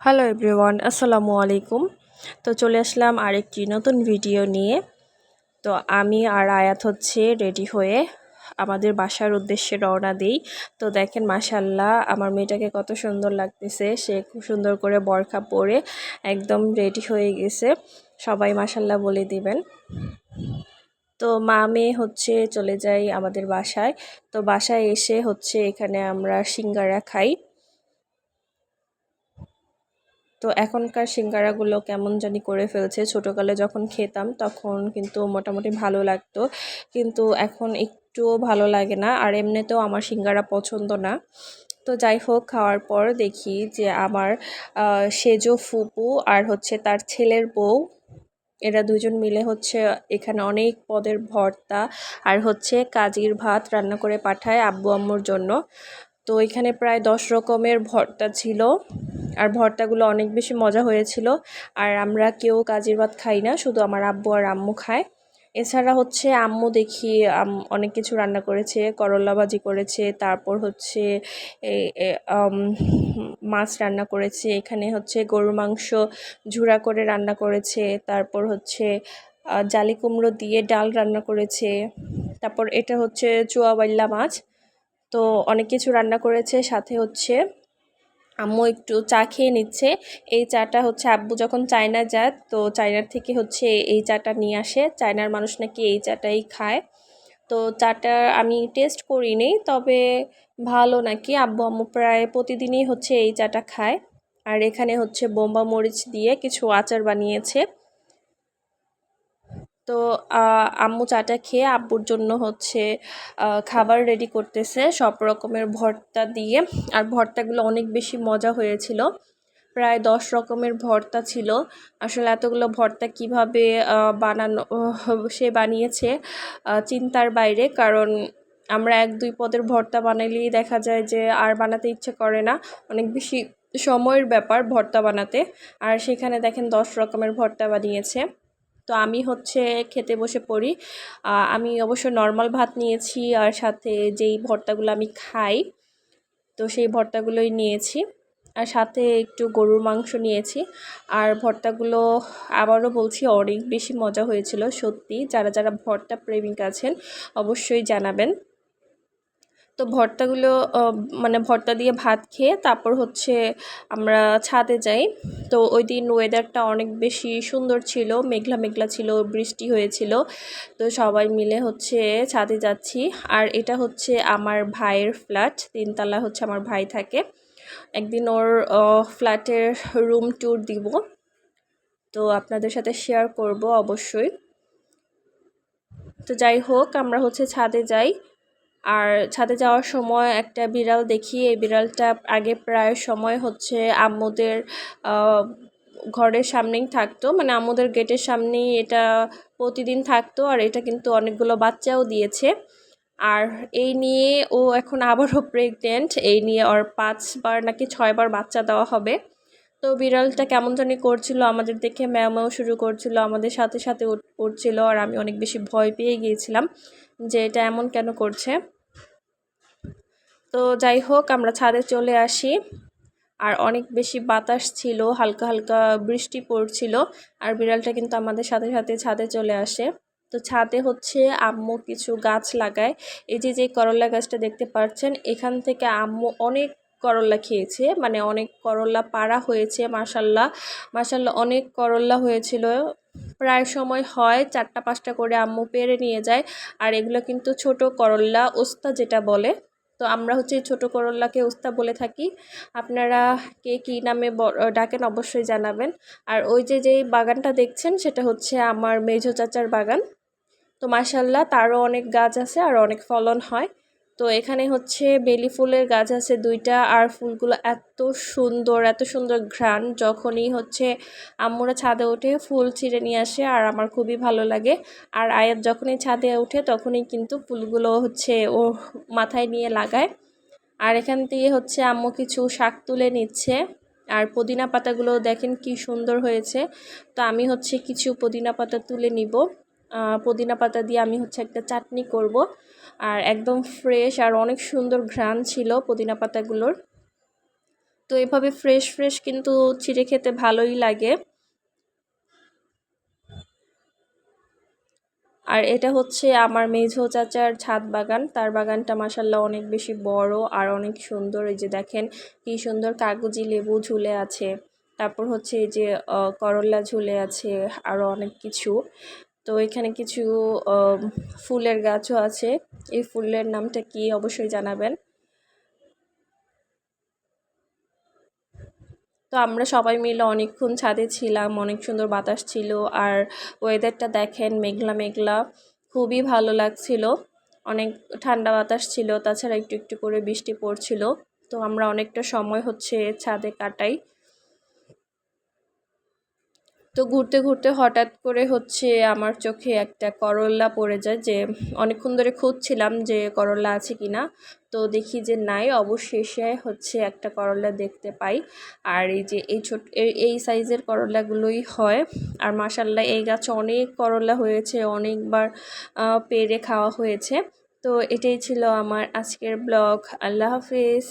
Hello everyone আসসালামু আলাইকুম তো চলে আসলাম আরেকটি নতুন ভিডিও নিয়ে। তো আমি আর আয়াত হচ্ছে রেডি হয়ে আমাদের বাসার উদ্দেশ্যে রওনা দিই। তো দেখেন মাসাল্লাহ আমার মেয়েটাকে কত সুন্দর লাগতেছে। সে খুব সুন্দর করে বরখা পরে একদম রেডি হয়ে গেছে। সবাই মাসাল্লাহ বলে দিবেন। তো মা মেয়ে হচ্ছে চলে যাই আমাদের বাসায়। তো বাসায় এসে হচ্ছে এখানে আমরা সিঙ্গারা খাই। তো এখনকার সিঙ্গারাগুলো কেমন জানি করে ফেলছে। ছোটোকালে যখন খেতাম তখন কিন্তু মোটামুটি ভালো লাগতো। কিন্তু এখন একটুও ভালো লাগে না আর এমনিতেও আমার সিঙ্গারা পছন্দ না। তো যাই হোক, খাওয়ার পর দেখি যে আমার সেজো ফুপু আর হচ্ছে তার ছেলের বউ, এরা দুজন মিলে হচ্ছে এখানে অনেক পদের ভর্তা আর হচ্ছে কাজির ভাত রান্না করে পাঠায় আব্বু আম্মুর জন্য। তো এখানে প্রায় দশ রকমের ভর্তা ছিল। আর ভর্তাগুলো অনেক বেশি মজা হয়েছিল। আর আমরা কেউ কাজের ভাত খাই না, শুধু আমার আব্বু আর আম্মু খায়। এছাড়া হচ্ছে আম্মু দেখি অনেক কিছু রান্না করেছে, করলা ভাজি করেছে, তারপর হচ্ছে মাছ রান্না করেছে, এখানে হচ্ছে গরুর মাংস ঝুরা করে রান্না করেছে, তারপর হচ্ছে জালি কুমড়ো দিয়ে ডাল রান্না করেছে, তারপর এটা হচ্ছে চুয়াবাল্লা মাছ। তো অনেক কিছু রান্না করেছে, সাথে হচ্ছে আম্মু একটু চা খেয়ে নিচ্ছে। এই চাটা হচ্ছে আব্বু যখন চায়না যায় তো চায়নার থেকে হচ্ছে এই চাটা নিয়ে আসে। চায়নার মানুষ নাকি এই চাটাই খায়। তো চাটা আমি টেস্ট করিনি, তবে ভালো নাকি। আব্বু আম্মু প্রায় প্রতিদিনই হচ্ছে এই চাটা খায়। আর এখানে হচ্ছে বোম্বা মরিচ দিয়ে কিছু আচার বানিয়েছে। তো আম্মু চাটা খেয়ে আব্বুর জন্য হচ্ছে খাবার রেডি করতেছে সব রকমের ভর্তা দিয়ে। আর ভর্তাগুলো অনেক বেশি মজা হয়েছিল। প্রায় দশ রকমের ভর্তা ছিল। আসলে এতগুলো ভর্তা কীভাবে বানানো, সে বানিয়েছে চিন্তার বাইরে। কারণ আমরা এক দুই পদের ভর্তা বানাইলেই দেখা যায় যে আর বানাতে ইচ্ছে করে না। অনেক বেশি সময়ের ব্যাপার ভর্তা বানাতে। আর সেখানে দেখেন দশ রকমের ভর্তা বানিয়েছে। তো আমি হচ্ছে খেতে বসে পড়ি। আমি অবশ্য নর্মাল ভাত নিয়েছি আর সাথে যেই ভর্তাগুলো আমি খাই, তো সেই ভর্তাগুলোই নিয়েছি। আর সাথে একটু গরুর মাংস নিয়েছি। আর ভর্তাগুলো আবারও বলছি, অনেক বেশি মজা হয়েছিল, সত্যি। যারা যারা ভর্তা প্রেমিক আছেন, অবশ্যই জানাবেন। তো ভর্তাগুলো মানে ভর্তা দিয়ে ভাত খেয়ে তারপর হচ্ছে আমরা ছাদে যাই। তো ওই দিন ওয়েদারটা অনেক বেশি সুন্দর ছিল, মেঘলা মেঘলা ছিল, বৃষ্টি হয়েছিল। তো সবাই মিলে হচ্ছে ছাদে যাচ্ছি। আর এটা হচ্ছে আমার ভাইয়ের ফ্ল্যাট তিনতলা হচ্ছে আমার ভাই থাকে। একদিন ওর ফ্ল্যাটের রুম ট্যুর দিব। তো আপনাদের সাথে শেয়ার করব অবশ্যই। তো যাই হোক, আমরা হচ্ছে ছাদে যাই। আর ছাদে যাওয়ার সময় একটা বিড়াল দেখি। এই বিড়ালটা আগে প্রায় সময় হচ্ছে আম্মুদের ঘরের সামনেই থাকতো। মানে আম্মুদের গেটের সামনেই এটা প্রতিদিন থাকতো আর এটা কিন্তু অনেকগুলো বাচ্চাও দিয়েছে। আর এই নিয়ে ও এখন আবারও প্রেগনেন্ট এই নিয়ে ওর পাঁচবার নাকি ছয়বার বাচ্চা দেওয়া হবে। তো বিড়ালটা কেমন জানি করছিল, আমাদের দেখে ম্যাও শুরু করছিল, আমাদের সাথে সাথে উঠছিল আর আমি অনেক বেশি ভয় পেয়ে গিয়েছিলাম যে এটা এমন কেন করছে। তো যাই হোক, আমরা ছাদে চলে আসি। আর অনেক বেশি বাতাস ছিল, হালকা হালকা বৃষ্টি পড়ছিল, আর বিড়ালটা কিন্তু আমাদের সাথে সাথে ছাদে চলে আসে। তো ছাদে হচ্ছে আম্মু কিছু গাছ লাগায়। এই যে যে করলা গাছটা দেখতে পাচ্ছেন, এখান থেকে আম্মু অনেক করল্লা খেয়েছে মানে অনেক করল্লা পাড়া হয়েছে মাসাল্লাহ মাসাল্লাহ অনেক করল্লা হয়েছিল। প্রায় সময় হয়, চারটা পাঁচটা করে আম্মু পেরে নিয়ে যায়, আর এগুলো কিন্তু ছোট করল্লা ওস্তা যেটা বলে। তো আমরা হচ্ছে ছোট করল্লাকে উস্তা বলে থাকি। আপনারা কে কী নামে ডাকেন অবশ্যই জানাবেন। আর ওই যে যেই বাগানটা দেখছেন, সেটা হচ্ছে আমার মেঝো চাচার বাগান। তো মাসাল্লাহ তারও অনেক গাছ আছে আর অনেক ফলন হয়। তো এখানে হচ্ছে বেলি ফুলের গাছ আছে দুইটা, আর ফুলগুলো এত সুন্দর এত সুন্দর ঘ্রাণ যখনই হচ্ছে আম্মুরা ছাদে উঠে ফুল ছিঁড়ে নিয়ে আসে আর আমার খুবই ভালো লাগে। আর আয়াত যখনই ছাদে উঠে তখনই কিন্তু ফুলগুলো হচ্ছে ও মাথায় নিয়ে লাগায়। আর এখান থেকে হচ্ছে আম্মু কিছু শাক তুলে নিচ্ছে। আর পুদিনা পাতাগুলো দেখেন কি সুন্দর হয়েছে। তো আমি হচ্ছে কিছু পুদিনা পাতা তুলে নিব। পুদিনা পাতা দিয়ে আমি হচ্ছে একটা চাটনি করব। আর একদম ফ্রেশ আর অনেক সুন্দর ঘ্রাণ ছিল পুদিনা পাতাগুলোর। তো এভাবে ফ্রেশ ফ্রেশ কিন্তু চিড়ে খেতে ভালোই লাগে। আর এটা হচ্ছে আমার মেঝো চাচার ছাদ বাগান। তার বাগানটা মাসাল্লাহ অনেক বেশি বড় আর অনেক সুন্দর। এই যে দেখেন কি সুন্দর কাগজি লেবু ঝুলে আছে। তারপর হচ্ছে এই যে করল্লা ঝুলে আছে আরও অনেক কিছু। তো এখানে কিছু ফুলের গাছও আছে। এই ফুলের নামটা কি অবশ্যই জানাবেন। তো আমরা সবাই মিলে অনেকক্ষণ ছাদে ছিলাম, অনেক সুন্দর বাতাস ছিল। আর ওয়েদারটা দেখেন, মেঘলা মেঘলা, খুবই ভালো লাগছিল। অনেক ঠান্ডা বাতাস ছিল, তাছাড়া একটু একটু করে বৃষ্টি পড়ছিল। তো আমরা অনেকটা সময় হচ্ছে ছাদে কাটাই। তো ঘুরতে ঘুরতে হঠাৎ করে হচ্ছে আমার চোখে একটা করল্লা পড়ে যায় যে অনেকক্ষণ ধরে খুঁজছিলাম যে করল্লা আছে কি না তো দেখি যে নাই, অবশেষে হচ্ছে একটা করল্লা দেখতে পাই। আর এই যে এই ছোট, এই সাইজের করল্লাগুলোই হয়। আর মাসাল্লাহ এই গাছে অনেক করল্লা হয়েছে, অনেকবার পেরে খাওয়া হয়েছে। তো এটাই ছিল আমার আজকের ব্লগ। আল্লাহ হাফিজ।